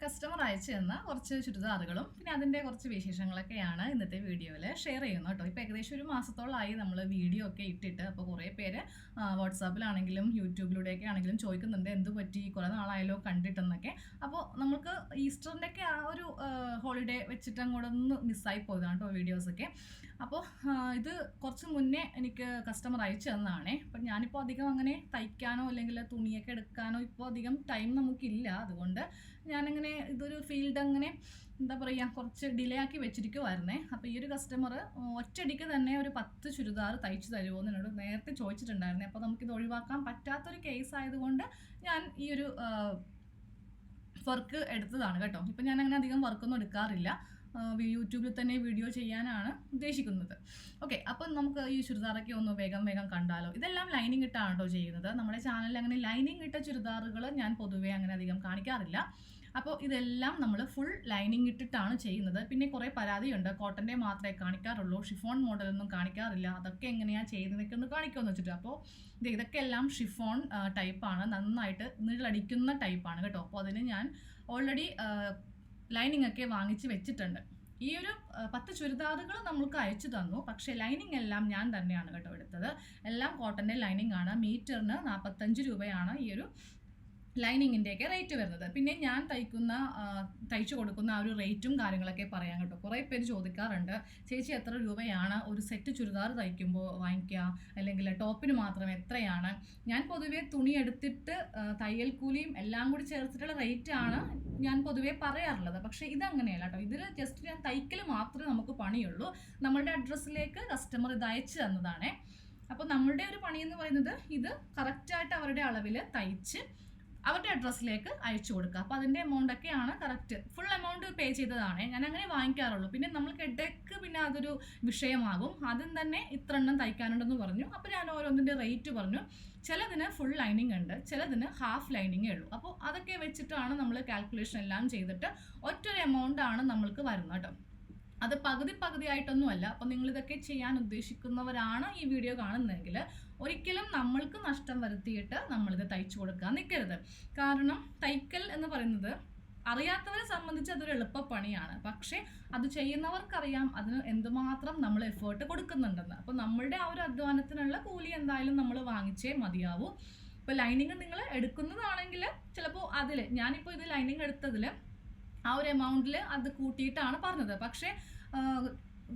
Customer അയച്ചു തന്ന കുറച്ച് ചുരിദാറുകളും പിന്നെ അതിന്റെ കുറച്ച് വിശേഷങ്ങളൊക്കെയാണ് ഇന്നത്തെ വീഡിയോയിൽ ഷെയർ ചെയ്യുന്നത് കേട്ടോ. ഇപ്പോൾ ഏകദേശം ഒരു മാസത്തോളമായി നമ്മൾ വീഡിയോ ഒക്കെ ഇട്ടിട്ട് അപ്പോൾ കുറേ പേര് വാട്സാപ്പിലാണെങ്കിലും യൂട്യൂബിലൂടെയൊക്കെ ആണെങ്കിലും ചോദിക്കുന്നുണ്ട് എന്ത് പറ്റി? കുറേ നാളായാലോ കണ്ടിട്ടെന്നൊക്കെ. അപ്പോൾ നമുക്ക് ഈസ്റ്ററിന്റെയൊക്കെ ആ ഒരു ഹോളിഡേ വെച്ചിട്ട് അങ്ങോട്ട് ഒന്ന് മിസ്സായി പോയതാണ് കേട്ടോ വീഡിയോസൊക്കെ അപ്പോൾ ഇത് കുറച്ച് മുന്നേ എനിക്ക് കസ്റ്റമർ അയച്ചു തന്നതാണേ അപ്പം ഞാനിപ്പോൾ അധികം അങ്ങനെ തയ്ക്കാനോ അല്ലെങ്കിൽ തുണിയൊക്കെ എടുക്കാനോ ഇപ്പോൾ അധികം ടൈം നമുക്കില്ല. അതുകൊണ്ട് ഞാനങ്ങനെ ഇതൊരു ഫീൽഡ് അങ്ങനെ എന്താ പറയുക കുറച്ച് ഡിലേ ആക്കി വെച്ചിരിക്കുമായിരുന്നേ അപ്പോൾ ഈ ഒരു കസ്റ്റമർ ഒറ്റയടിക്ക് തന്നെ ഒരു പത്ത് ചുരിദാർ തയ്ച്ചു തരുമോ എന്ന് എന്നോട് നേരത്തെ ചോദിച്ചിട്ടുണ്ടായിരുന്നേ. അപ്പോൾ നമുക്കിത് ഒഴിവാക്കാൻ പറ്റാത്തൊരു കേസ് ആയതുകൊണ്ട് ഞാൻ ഈ ഒരു വർക്ക് എടുത്തതാണ് കേട്ടോ. ഇപ്പം ഞാൻ അങ്ങനെ അധികം വർക്കൊന്നും എടുക്കാറില്ല. യൂട്യൂബിൽ തന്നെ വീഡിയോ ചെയ്യാനാണ് ഉദ്ദേശിക്കുന്നത്. ഓക്കെ അപ്പം നമുക്ക് ഈ ചുരിദാറൊക്കെ ഒന്ന് വേഗം വേഗം കണ്ടാലോ. ഇതെല്ലാം ലൈനിങ് ഇട്ടാണ് കേട്ടോ ചെയ്യുന്നത്. നമ്മുടെ ചാനലിൽ അങ്ങനെ ലൈനിങ് ഇട്ട ചുരിദാറുകൾ ഞാൻ പൊതുവേ അങ്ങനെ അധികം കാണിക്കാറില്ല. അപ്പോൾ ഇതെല്ലാം നമ്മൾ ഫുൾ ലൈനിങ് ഇട്ടിട്ടാണ് ചെയ്യുന്നത്. പിന്നെ കുറേ പരാതിയുണ്ട്. കോട്ടന്റെ മാത്രമേ കാണിക്കാറുള്ളൂ. ഷിഫോൺ മോഡലൊന്നും കാണിക്കാറില്ല. അതൊക്കെ എങ്ങനെയാണ് ചെയ്യുന്നതൊക്കെ ഒന്ന് കാണിക്കുമെന്ന് വെച്ചിട്ട്. അപ്പോൾ ഇത് ഇതൊക്കെ എല്ലാം ഷിഫോൺ ടൈപ്പാണ് നന്നായിട്ട് നീളടിക്കുന്ന ടൈപ്പാണ് കേട്ടോ. അപ്പോൾ അതിന് ഞാൻ ഓൾറെഡി ലൈനിങ് ഒക്കെ വാങ്ങിച്ച് വെച്ചിട്ടുണ്ട്. ഈ ഒരു പത്ത് ചുരിദാറുകൾ നമ്മൾക്ക് അയച്ചു തന്നു. പക്ഷേ ലൈനിങ് എല്ലാം ഞാൻ തന്നെയാണ് കേട്ടോ എടുത്തത്. എല്ലാം കോട്ടന്റെ ലൈനിങ് ആണ്. മീറ്ററിന് നാൽപ്പത്തഞ്ച് രൂപയാണ് ഈ ഒരു ലൈനിങ്ങിന്റെയൊക്കെ റേറ്റ് വരുന്നത്. പിന്നെ ഞാൻ തയ്ക്കുന്ന തയ്ച്ചു കൊടുക്കുന്ന ആ ഒരു റേറ്റും കാര്യങ്ങളൊക്കെ പറയാൻ കേട്ടോ. കുറേ പേര് ചോദിക്കാറുണ്ട് ചേച്ചി എത്ര രൂപയാണ് ഒരു സെറ്റ് ചുരിദാർ തയ്ക്കുമ്പോൾ വാങ്ങിക്കുക അല്ലെങ്കിൽ ടോപ്പിന് മാത്രം എത്രയാണ്? ഞാൻ പൊതുവേ തുണി എടുത്തിട്ട് തയ്യൽ കൂലിയും എല്ലാം കൂടി ചേർത്തിട്ടുള്ള റേറ്റ് ആണ് ഞാൻ പൊതുവേ പറയാറുള്ളത്. പക്ഷേ ഇതങ്ങനെയല്ല കേട്ടോ. ഇതിൽ ജസ്റ്റ് ഞാൻ തയ്ക്കൽ മാത്രമേ നമുക്ക് പണിയുള്ളൂ. നമ്മളുടെ അഡ്രസ്സിലേക്ക് കസ്റ്റമർ ഇത് അയച്ചു തന്നതാണേ. അപ്പോൾ നമ്മളുടെ ഒരു പണി എന്ന് പറയുന്നത് ഇത് കറക്റ്റായിട്ട് അവരുടെ അളവിൽ തയ്ച്ച് അവരുടെ അഡ്രസ്സിലേക്ക് അയച്ചു കൊടുക്കുക. അപ്പോൾ അതിന്റെ എമൗണ്ട് ഒക്കെയാണ് കറക്റ്റ് ഫുൾ എമൗണ്ട് പേ ചെയ്തതാണ്. ഞാൻ അങ്ങനെ വാങ്ങിക്കാറുള്ളൂ. പിന്നെ നമ്മൾക്ക് ഇടയ്ക്ക് പിന്നെ അതൊരു വിഷയമാകും. ആദ്യം തന്നെ ഇത്ര എണ്ണം തയ്ക്കാനുണ്ടെന്ന് പറഞ്ഞു. അപ്പോൾ ഞാൻ ഓരോന്നിന്റെ റേറ്റ് പറഞ്ഞു. ചിലതിന് ഫുൾ ലൈനിങ് ഉണ്ട്. ചിലതിന് ഹാഫ് ലൈനിങ്ങേ ഉള്ളൂ. അപ്പോൾ അതൊക്കെ വെച്ചിട്ടാണ് നമ്മൾ കാൽക്കുലേഷൻ എല്ലാം ചെയ്തിട്ട് ഒറ്റൊരു എമൗണ്ട് ആണ് നമ്മൾക്ക് വരുന്നത് കേട്ടോ. അത് പകുതി പകുതി ആയിട്ടൊന്നുമല്ല അപ്പം നിങ്ങൾ ഇതൊക്കെ ചെയ്യാൻ ഉദ്ദേശിക്കുന്നവരാണ് ഈ വീഡിയോ കാണുന്നതെങ്കിൽ ഒരിക്കലും നമ്മൾക്ക് നഷ്ടം വരുത്തിയിട്ട് നമ്മളിത് തയ്ച്ചു കൊടുക്കാൻ നിൽക്കരുത് കാരണം തയ്ക്കൽ എന്ന് പറയുന്നത് അറിയാത്തവരെ സംബന്ധിച്ച് അതൊരു എളുപ്പ പണിയാണ് പക്ഷേ അത് ചെയ്യുന്നവർക്കറിയാം അതിന് എന്തുമാത്രം നമ്മൾ എഫേർട്ട് കൊടുക്കുന്നുണ്ടെന്ന്. അപ്പോൾ നമ്മളുടെ ആ ഒരു അധ്വാനത്തിനുള്ള കൂലി എന്തായാലും നമ്മൾ വാങ്ങിച്ചേ മതിയാവൂ. ഇപ്പോൾ ലൈനിങ് നിങ്ങൾ എടുക്കുന്നതാണെങ്കിൽ ചിലപ്പോൾ അതിൽ ഞാനിപ്പോൾ ഇത് ലൈനിങ് എടുത്തതിൽ ആ ഒരു എമൗണ്ടിൽ അത് കൂട്ടിയിട്ടാണ് പറഞ്ഞത്. പക്ഷേ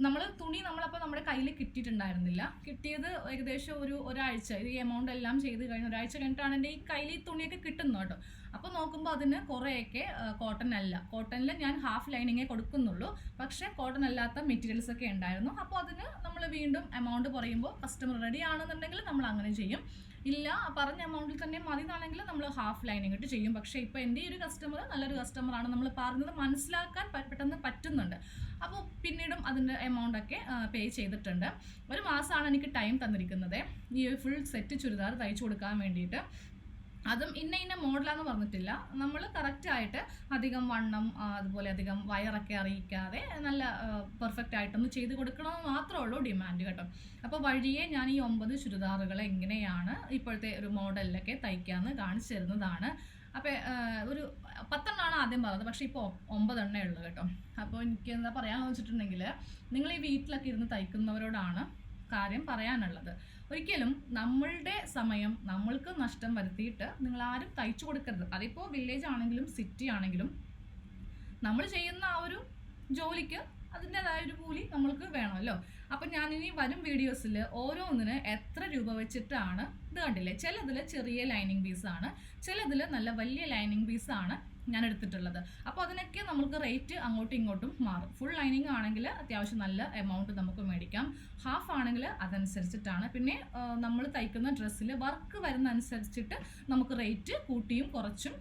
നമ്മൾ തുണി നമ്മളപ്പോൾ നമ്മുടെ കയ്യിൽ കിട്ടിയിട്ടുണ്ടായിരുന്നില്ല. കിട്ടിയത് ഏകദേശം ഒരു ഒരാഴ്ച. ഈ എമൗണ്ട് എല്ലാം ചെയ്ത് കഴിഞ്ഞ ഒരാഴ്ച കഴിഞ്ഞിട്ടാണ് എന്റെ ഈ കയ്യിൽ ഈ തുണിയൊക്കെ കിട്ടുന്നത് കേട്ടോ. അപ്പോൾ നോക്കുമ്പോൾ അതിന് കുറേയൊക്കെ കോട്ടൺ അല്ല. കോട്ടണിൽ ഞാൻ ഹാഫ് ലൈനിങ്ങേ കൊടുക്കുന്നുള്ളൂ. പക്ഷേ കോട്ടൺ അല്ലാത്ത മെറ്റീരിയൽസ് ഒക്കെ ഉണ്ടായിരുന്നു. അപ്പോൾ അതിന് വീണ്ടും എമൗണ്ട് പറയുമ്പോൾ കസ്റ്റമർ റെഡി ആണെന്നുണ്ടെങ്കിൽ നമ്മൾ അങ്ങനെ ചെയ്യും. ഇല്ല പറഞ്ഞ എമൗണ്ടിൽ തന്നെ മതി എന്നാണെങ്കിൽ നമ്മൾ ഹാഫ് ലൈനിങ് ഇട്ട് ചെയ്യും. പക്ഷേ ഇപ്പോൾ എന്റെ ഒരു കസ്റ്റമർ നല്ലൊരു കസ്റ്റമറാണ് നമ്മൾ പറഞ്ഞത് മനസ്സിലാക്കാൻ പെട്ടെന്ന് പറ്റുന്നുണ്ട്. അപ്പോൾ പിന്നീടും അതിന്റെ എമൗണ്ട് ഒക്കെ പേ ചെയ്തിട്ടുണ്ട്. ഒരു മാസമാണ് എനിക്ക് ടൈം തന്നിരിക്കുന്നത്. ഈ ഫുൾ സെറ്റ് ചുരിദാർ തയ്ച്ചു കൊടുക്കാൻ വേണ്ടിയിട്ട്. അതും ഇന്ന ഇന്ന മോഡലാന്ന് പറഞ്ഞിട്ടില്ല. നമ്മൾ കറക്റ്റായിട്ട് അധികം വണ്ണം അതുപോലെ അധികം വയറൊക്കെ അറിയിക്കാതെ നല്ല പെർഫെക്റ്റ് ആയിട്ടൊന്ന് ചെയ്ത് കൊടുക്കണമെന്ന് മാത്രമേ ഉള്ളൂ ഡിമാൻഡ് കേട്ടോ. അപ്പോൾ വഴിയെ ഞാൻ ഈ ഒമ്പത് ചുരിദാറുകൾ എങ്ങനെയാണ് ഇപ്പോഴത്തെ ഒരു മോഡലിലൊക്കെ തയ്ക്കാമെന്ന് കാണിച്ചു തരുന്നതാണ്. അപ്പോൾ ഒരു പത്തെണ്ണമാണ് ആദ്യം പറഞ്ഞത് പക്ഷേ ഇപ്പോൾ ഒമ്പതെണ്ണേ ഉള്ളൂ കേട്ടോ. അപ്പോൾ എനിക്ക് എന്താ പറയാമെന്ന് വെച്ചിട്ടുണ്ടെങ്കിൽ നിങ്ങൾ ഈ വീട്ടിലൊക്കെ ഇരുന്ന് തയ്ക്കുന്നവരോടാണ് കാര്യം പറയാനുള്ളത്. ഒരിക്കലും നമ്മളുടെ സമയം നമ്മൾക്ക് നഷ്ടം വരുത്തിയിട്ട് നിങ്ങൾ ആരും തയ്ച്ചു കൊടുക്കരുത്. അതിപ്പോൾ വില്ലേജ് ആണെങ്കിലും സിറ്റി ആണെങ്കിലും നമ്മൾ ചെയ്യുന്ന ആ ഒരു ജോലിക്ക് അതിന്റെതായ ഒരു കൂലി നമ്മൾക്ക് വേണമല്ലോ. അപ്പം ഇനി വരും വീഡിയോസിൽ ഓരോന്നിന് എത്ര രൂപ വെച്ചിട്ടാണ് ഇത് കണ്ടില്ലേ? ചിലതിൽ ചെറിയ ലൈനിങ് പീസാണ് ചിലതിൽ നല്ല വലിയ ലൈനിങ് പീസാണ് ഞാൻ എടുത്തിട്ടുള്ളത് അപ്പോൾ അതിനൊക്കെ നമുക്ക് റേറ്റ് അങ്ങോട്ടും ഇങ്ങോട്ടും മാറും. ഫുൾ ലൈനിങ് ആണെങ്കിൽ അത്യാവശ്യം നല്ല എമൗണ്ട് നമുക്ക് മേടിക്കാം. ഹാഫ് ആണെങ്കിൽ അതനുസരിച്ചിട്ടാണ്. പിന്നെ നമ്മൾ തയ്ക്കുന്ന ഡ്രസ്സിൽ വർക്ക് വരുന്ന അനുസരിച്ചിട്ട് നമുക്ക് റേറ്റ് കൂട്ടിയും കുറച്ചും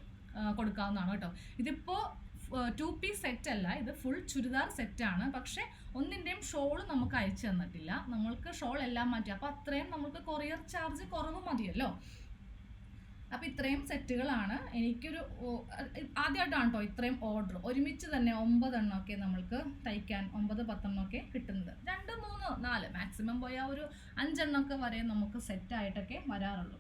കൊടുക്കാവുന്നതാണ് കേട്ടോ. ഇതിപ്പോൾ ടു പീസ് സെറ്റ് അല്ല. ഇത് ഫുൾ ചുരിദാർ സെറ്റാണ് പക്ഷേ ഒന്നിന്റെയും ഷോൾ നമുക്ക് അയച്ചു തന്നിട്ടില്ല. നമ്മൾക്ക് ഷോൾ എല്ലാം മാറ്റി. അപ്പോൾ അത്രയും നമുക്ക് കൊറിയർ ചാർജ് കുറവ് മതിയല്ലോ. അപ്പോൾ ഇത്രയും സെറ്റുകളാണ്. എനിക്കൊരു ആദ്യമായിട്ടാണ് കേട്ടോ ഇത്രയും ഓർഡർ ഒരുമിച്ച് തന്നെ ഒമ്പതെണ്ണം ഒക്കെ നമ്മൾക്ക് തയ്ക്കാൻ ഒമ്പത് പത്തെണ്ണം ഒക്കെ കിട്ടുന്നത്. രണ്ട് മൂന്ന് നാല്. മാക്സിമം പോയാൽ ഒരു അഞ്ചെണ്ണമൊക്കെ വരെ നമുക്ക് സെറ്റായിട്ടൊക്കെ വരാറുള്ളൂ.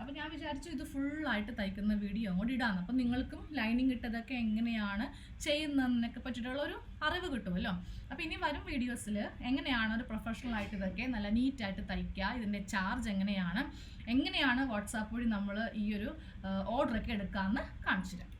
അപ്പോൾ ഞാൻ വിചാരിച്ചു ഇത് ഫുള്ളായിട്ട് തയ്ക്കുന്ന വീഡിയോ അങ്ങോട്ട് ഇടാന്ന്. അപ്പം നിങ്ങൾക്കും ലൈനിങ് ഇട്ടതൊക്കെ എങ്ങനെയാണ് ചെയ്യുന്നതിനൊക്കെ പറ്റിയിട്ടുള്ള ഒരു അറിവ് കിട്ടുമല്ലോ അപ്പോൾ ഇനി വരും വീഡിയോസിൽ എങ്ങനെയാണ് ഒരു പ്രൊഫഷണൽ ആയിട്ട് ഇതൊക്കെ നല്ല നീറ്റായിട്ട് തയ്ക്കുക ഇതിന്റെ ചാർജ് എങ്ങനെയാണ് എങ്ങനെയാണ് വാട്സാപ്പ് വഴി നമ്മൾ ഈ ഒരു ഓർഡറൊക്കെ എടുക്കാമെന്ന് കാണിച്ചു തരാം.